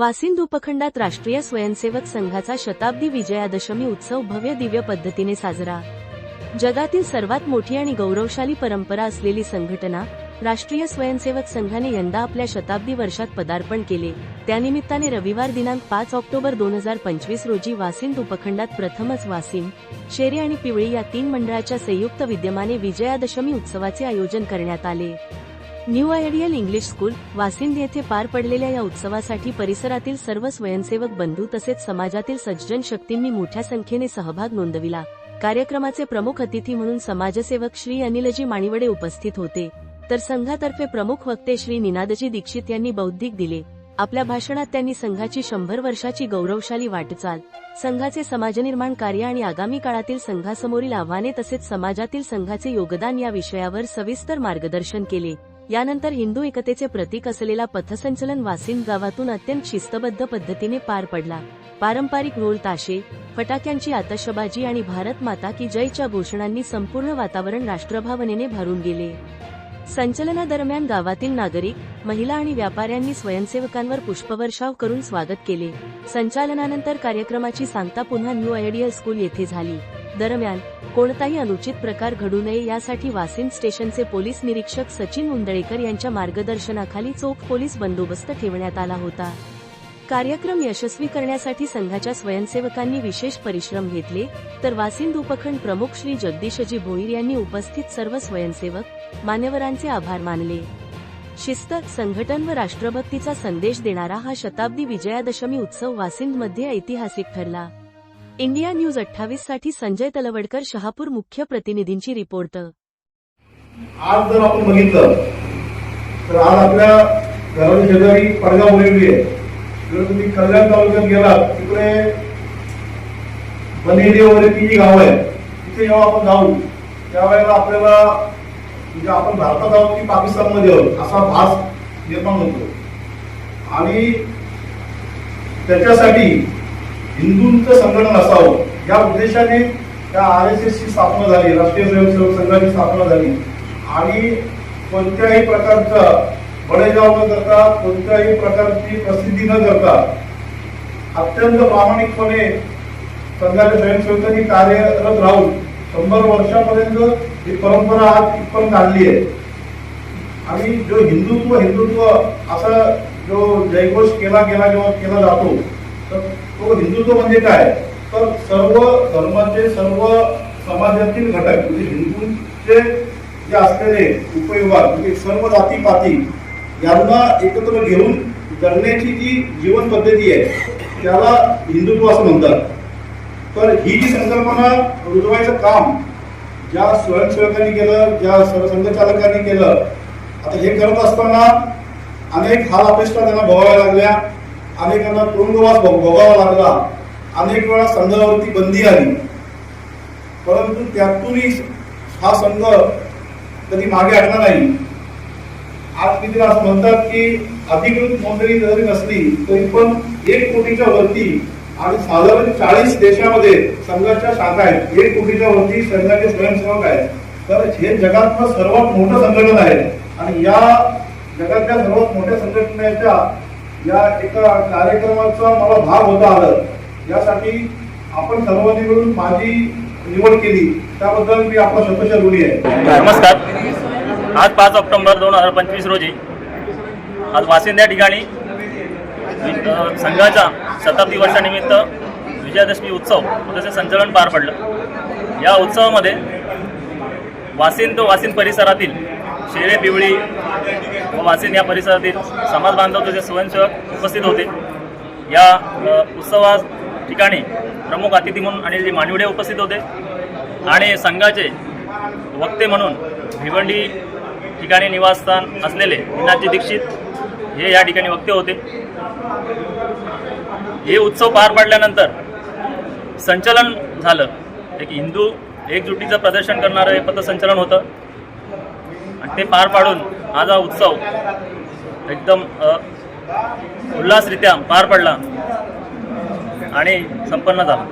वासिंद उपखंडात राष्ट्रीय स्वयंसेवक संघाचा शताब्दी विजयादशमी उत्सव भव्य दिव्य पद्धतीने साजरा. जगातील सर्वात मोठी आणि गौरवशाली परंपरा असलेली संघटना राष्ट्रीय स्वयंसेवक संघाने यंदा आपल्या शताब्दी वर्षात पदार्पण केले. त्यानिमित्ताने रविवार दिनांक पाच ऑक्टोबर दोन हजार पंचवीस रोजी वासिंद उपखंडात प्रथमच वासिम शेरी आणि पिवळी या तीन मंडळाच्या संयुक्त विद्यमाने विजयादशमी उत्सवाचे आयोजन करण्यात आले. New Ideal English School Vasind येथे पार पडलेल्या या उत्सवासाठी परिसरातील सर्व स्वयंसेवक बंधू तसेच समाजातील सज्जन शक्तींनी मोठ्या संख्येने सहभाग नोंदविला. कार्यक्रमाचे प्रमुख अतिथी म्हणून समाजसेवक श्री अनिलजी माणिवडे उपस्थित होते. तर संघातर्फे प्रमुख वक्ते श्री निनादजी दीक्षित यांनी बौद्धिक दिले. आपल्या भाषणात त्यांनी संघाची शंभर वर्षाची गौरवशाली वाटचाल संघाचे समाजनिर्माण कार्य आणि आगामी काळातील संघासमोरील आव्हाने तसेच समाजातील संघाचे योगदान या विषयावर सविस्तर मार्गदर्शन केले. यानंतर हिंदू एकतेचे प्रतीक असलेला पथसंचलन वासिंद गावातून अत्यंत शिस्तबद्ध पद्धतीने पार पडला. पारंपरिक ढोल ताशे फटाक्यांची आतषबाजी आणि भारत माता की जयच्या घोषणांनी संपूर्ण वातावरण राष्ट्रभावनेने भरून गेले. संचलनादरम्यान गावातील नागरिक महिला आणि व्यापाऱ्यांनी स्वयंसेवकांवर पुष्पवर्षाव करून स्वागत केले. संचालनानंतर कार्यक्रमाची सांगता पुन्हा न्यू आयडियल स्कूल येथे झाली. दरम्यान कोणताही अनुचित प्रकार घडू नये यासाठी वासिम स्टेशनचे पोलीस निरीक्षक सचिन मुंदळेकर यांच्या मार्गदर्शनाखाली चोख पोलीस बंदोबस्त ठेवण्यात आला होता. कार्यक्रम यशस्वी करण्यासाठी संघाच्या स्वयंसेवकांनी विशेष परिश्रम घेतले तर वासिंद उपखंड प्रमुख श्री जगदीशजी भोईर यांनी उपस्थित सर्व स्वयंसेवक मान्यवरांचे आभार मानले. शिस्त संघटन व राष्ट्रभक्तीचा संदेश देणारा हा शताब्दी विजयादशमी उत्सव वासिंदमध्ये ऐतिहासिक ठरला. इंडिया न्यूज अठ्ठावीससाठी संजय तलवडकर शहापूर मुख्य प्रतिनिधींची रिपोर्ट. आज जर आपण बघितलं तर आज आपल्या घराच्या शेजारी पडगाव बोलवली आहे. जर तुम्ही कल्याण तालुक्यात गेलात तिकडे बनेडी वगैरे ती जी गाव आहे तिथे जेव्हा आपण जाऊ त्यावेळेला आपल्याला म्हणजे आपण भारतात आहोत की पाकिस्तानमध्ये आहोत असा भास निर्माण होतो. आणि त्याच्यासाठी हिंदूंचं संघटन असावं. या उद्देशाने त्या आर एस एसची स्थापना झाली राष्ट्रीय स्वयंसेवक संघाची स्थापना झाली. आणि कोणत्याही प्रकारचा बडेजाव न करता कोणत्याही प्रकारची प्रसिद्धी न करता अत्यंत प्रामाणिकपणे संघाच्या स्वयंसेवकांनी कार्यरत राहून शंभर वर्षापर्यंत ही परंपरा आज इथपर्यंत आणली आहे. आणि जो हिंदुत्व हिंदुत्व असा जो जयघोष केला गेला किंवा केला जातो तर तो हिंदुत्व म्हणजे काय? तर सर्व धर्माचे सर्व समाजातील घटक म्हणजे हिंदूंचे जे असलेले उपविभाग म्हणजे सर्व जाती पाती यांना एकत्र घेऊन जगण्याची जी जीवन पद्धती आहे त्याला हिंदुत्व असं म्हणतात. तर ही जी संकल्पना रुजवायचं काम ज्या स्वयंसेवकांनी केलं ज्या सरसंघचालकांनी केलं आता हे करत असताना अनेक हाल अपेक्षा त्यांना भोगाव्या लागल्या. अनेकांना तुरुंगवास भोगावा लागला. अनेक वेळा संघावरती बंदी आली. परंतु त्यातूनही हा संघ कधी मागे हटला नाही. आज किती असं म्हणतात की अधिकृत नोंदणी जरी नसली तरी पण एक कोटीच्या वरती आणि साधारण चाळीस देशामध्ये संघाच्या शाखा आहेत. एक कोटीच्या वरती संघाचे स्वयंसेवक आहेत. तर हे जगातलं सर्वात मोठं संघटन आहे. आणि या जगातल्या सर्वात मोठ्या संघटनेच्या या एका कार्यक्रमाचा मला भाग होता आलं. यासाठी आपण सर्वांनी मिळून माझी निवड केली. त्याबद्दल मी आपला शतशः ऋणी आहे. नमस्कार. आज पाच ऑक्टोबर दोन हजार पंचवीस रोजी आज वासिंद या ठिकाणी संघाच्या शताब्दी वर्षानिमित्त विजयादशमी उत्सव तसे संचलन पार पडलं. या उत्सवामध्ये वासिंद वासिंद परिसरातील शेरे पिवळी व वासिन या परिसरातील समाज बांधव स्वयंसेवक उपस्थित होते या उत्सवा ठिकाणी प्रमुख अतिथी म्हणून अनिलजी मानवडे उपस्थित होते आणि संघाचे वक्ते म्हणून भिवंडी ठिकाणी निवासस्थान असलेले निनादजी दीक्षित हे या ठिकाणी वक्ते होते. हे उत्सव पार पाडल्यानंतर संचलन झालं. एक हिंदू एकजुटीचं प्रदर्शन करणारं हे पथसंचलन होतं. आणि ते पार पाडून आज हा उत्सव एकदम उल्हासरित्या पार पडला आणि संपन्न झाला.